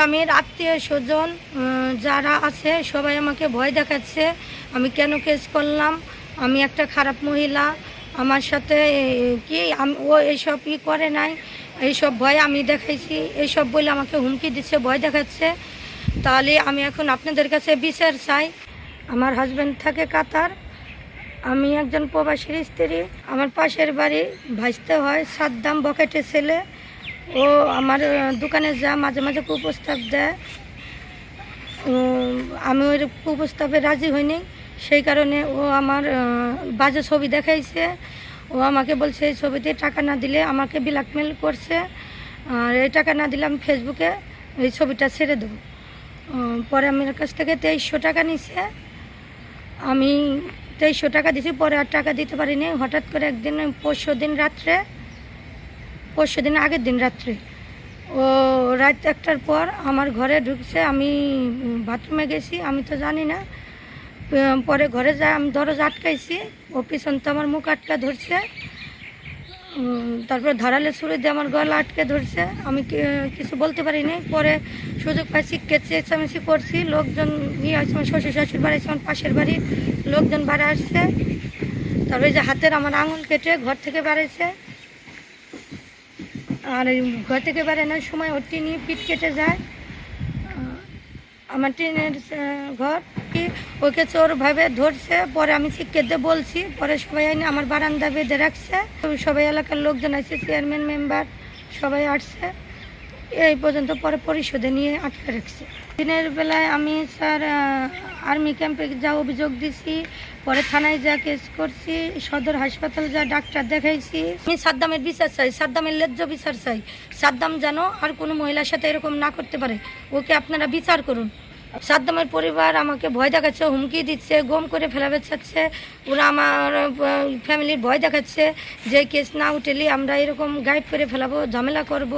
স্বামীর আত্মীয় স্বজন যারা আছে, সবাই আমাকে ভয় দেখাচ্ছে। আমি কেন কেস করলাম? আমি একটা খারাপ মহিলা। আমার সাথে কি ও এইসব ই করে নাই। এইসব ভয় আমি দেখাইছি। এইসব বলে আমাকে হুমকি দিচ্ছে, ভয় দেখাচ্ছে। তাহলে আমি এখন আপনাদের কাছে বিচার চাই। আমার হাজব্যান্ড থাকে কাতার। আমি একজন প্রবাসীর স্ত্রী। আমার পাশের বাড়ি ভাজতে হয় সাদ্দাম বকেটে ছেলে। ও আমার দোকানে যা মাঝে মাঝে কুপ্রস্তাব দেয় আমি ওই কুপ্রস্তাবে রাজি হইনি। সেই কারণে ও আমার বাজে ছবি দেখাইছে। ও আমাকে বলছে, এই ছবিতে টাকা না দিলে আমাকে ব্ল্যাকমেল করছে। আর এই টাকা না দিলে আমি ফেসবুকে এই ছবিটা ছেড়ে দেবো। পরে আমার কাছ থেকে তেইশশো টাকা নিছে। আমি তেইশশো টাকা দিছি, পরে আর টাকা দিতে পারিনি। হঠাৎ করে একদিন পরশু দিন রাত্রে পরশু দিন, আগের দিন রাত্রে। ও রাত একটার পর আমার ঘরে ঢুকছে, আমি বাথরুমে গেছি, আমি তো জানি না। পরে ঘরে যা আমি দরজা আটকাইছি, ও পিছন তো আমার মুখ আটকা ধরছে। তারপরে ধারালে ছুরি দিয়ে আমার গলা আটকে ধরছে। আমি কিছু বলতে পারিনি পরে সুযোগ পাই শিখকে চেঁচামেচি করছি। লোকজন নিয়ে আসছে আমার শ্বশুর শাশুড় বাড়ি, আমার পাশের বাড়ি। লোকজন বাড়ি আসছে। তারপরে যে হাতের আমার আঙুল কেটে ঘর থেকে বেড়েছে আর ঘর থেকে বেড়ানোর সময় ওর টিনি পিঠ কেটে যায়। আমার টিনের ঘর কি ওকে চোরভাবে ধরছে, পরে আমি শিক্ষেতে বলছি, পরে সবাই এনে আমার বারান্দা বেঁধে রাখছে। সবাই এলাকার লোকজন আছে চেয়ারম্যান মেম্বার সবাই আসছে। এই পর্যন্ত পরে পরিশোধে নিয়ে আটকে রেখেছে। দিনের বেলায় আমি স্যার আর্মি ক্যাম্পে যা অভিযোগ দিছি, পরে থানায় যা কেস করছি, সদর হাসপাতাল যা ডাক্তার দেখাইছি, আমি সাদ্দামের বিচার চাই, সাদ্দামের লেজ্জ বিচার চাই। সাদ্দাম যেন আর কোনো মহিলার সাথে এরকম না করতে পারে, ওকে আপনারা বিচার করুন। সাদ্দামের পরিবার আমাকে ভয় দেখাচ্ছে, হুমকি দিচ্ছে, গম করে ফেলাবে চাচ্ছে ওরা আমার ফ্যামিলির ভয় দেখাচ্ছে যে কেস না উঠেলে আমরা এরকম গাইড করে ফেলাবো, ঝামেলা করব।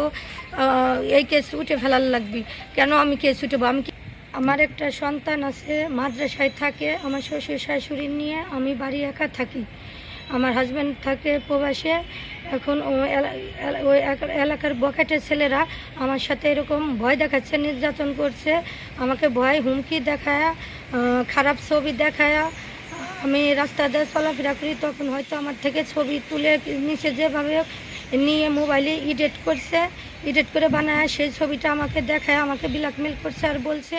এই কেস উঠে ফেলার লাগবে। কেন আমি কেস উঠবো? আমি আমার একটা সন্তান আছে, মাদ্রাসায় থাকে, আমার শ্বশুর শাশুড়ি নিয়ে আমি বাড়ি একা থাকি। আমার হাজব্যান্ড থাকে প্রবাসে এখন ওই এলাকার বকেটের ছেলেরা আমার সাথে এরকম ভয় দেখাচ্ছে, নির্যাতন করছে, আমাকে ভয় হুমকি দেখায় খারাপ ছবি দেখায়, আমি রাস্তা দিয়ে চলাফেরা করি, তখন হয়তো আমার থেকে ছবি তুলে নিচে যেভাবে নিয়ে মোবাইলে এডিট করছে, এডিট করে বানায় সেই ছবিটা আমাকে দেখায়, আমাকে ব্ল্যাকমেল করছে আর বলছে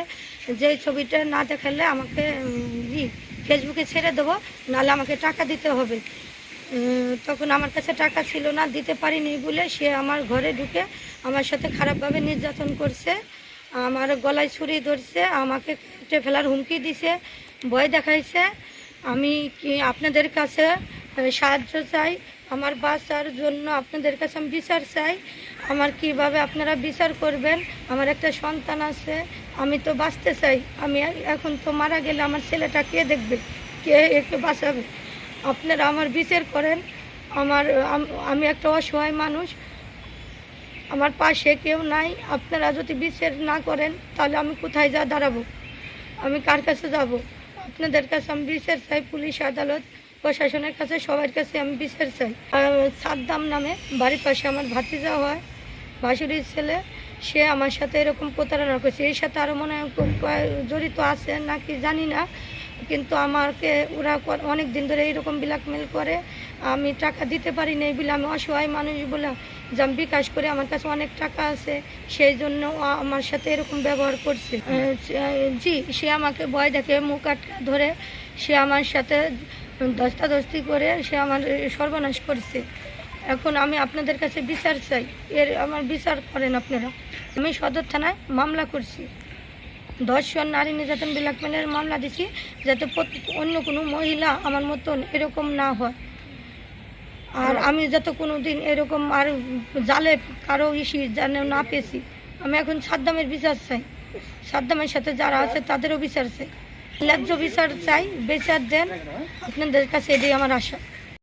যে ছবিটা না দেখালে আমাকে ফেসবুকে ছেড়ে দেবো, নাহলে আমাকে টাকা দিতে হবে। তখন আমার কাছে টাকা ছিল না, দিতে পারিনি বলে সে আমার ঘরে ঢুকে আমার সাথে খারাপভাবে নির্যাতন করছে, আমার গলায় ছুরি ধরছে, আমাকে কেটে ফেলার হুমকি দিছে, ভয় দেখাইছে। আমি কি আপনাদের কাছে সাহায্য চাই? আমার বাঁচার জন্য আপনাদের কাছে আমি বিচার চাই। আমার কীভাবে আপনারা বিচার করবেন? আমার একটা সন্তান আছে, আমি তো বাঁচতে চাই। আমি এখন তো মারা গেলে আমার ছেলেটা কে দেখবে? কে একে বাঁচাবে? আপনারা আমার বিচার করেন। আমার, আমি একটা অসহায় মানুষ। আমার পাশে কেউ নাই। আপনারা যদি বিচার না করেন, তাহলে আমি কোথায় যা দাঁড়াবো? আমি কার কাছে যাব? আপনাদের কাছে আমি বিচার চাই, পুলিশ, আদালত, প্রশাসনের কাছে, সবার কাছে আমি বিচার চাই। সাদ্দাম নামে বাড়ির পাশে আমার ভাতিজা হয়, ভাসুরির ছেলে। সে আমার সাথে এরকম প্রতারণা করছে। এর সাথে আরও মনে হয় জড়িত আছে নাকি জানি না। কিন্তু আমাকে ওরা অনেক দিন ধরে এরকম ব্ল্যাকমেল করে। আমি টাকা দিতে পারি নাই বলে আমি অসহায় মানুষ বলে যে বিকাশ করে আমার কাছে অনেক টাকা আছে, সেই জন্য আমার সাথে এরকম ব্যবহার করছে। জি, সে আমাকে ভয় দেখে, মুখ আটকা ধরে সে আমার সাথে ধস্তাধস্তি করে সে আমার সর্বনাশ করছে। এখন আমি আপনাদের কাছে বিচার চাই। এর, আমার বিচার করেন আপনারা। আমি সদর থানায় মামলা করছি। ধর্ষণ নারী নির্যাতন ব্ল্যাকমেলের মামলা দিছি যাতে অন্য কোনো মহিলা আমার মতন এরকম না হয়। আর আমি যাতে কোনো দিন এরকম আর জালে কারও ইসি যেন না পেয়েছি। আমি এখন সাদ্দামের বিচার চাই। সাদ্দামের সাথে যারা আছে তাদেরও বিচার চাই। ন্যায্য বিচার চাই, বিচার দেন। আপনাদের কাছে এটাই আমার আশা।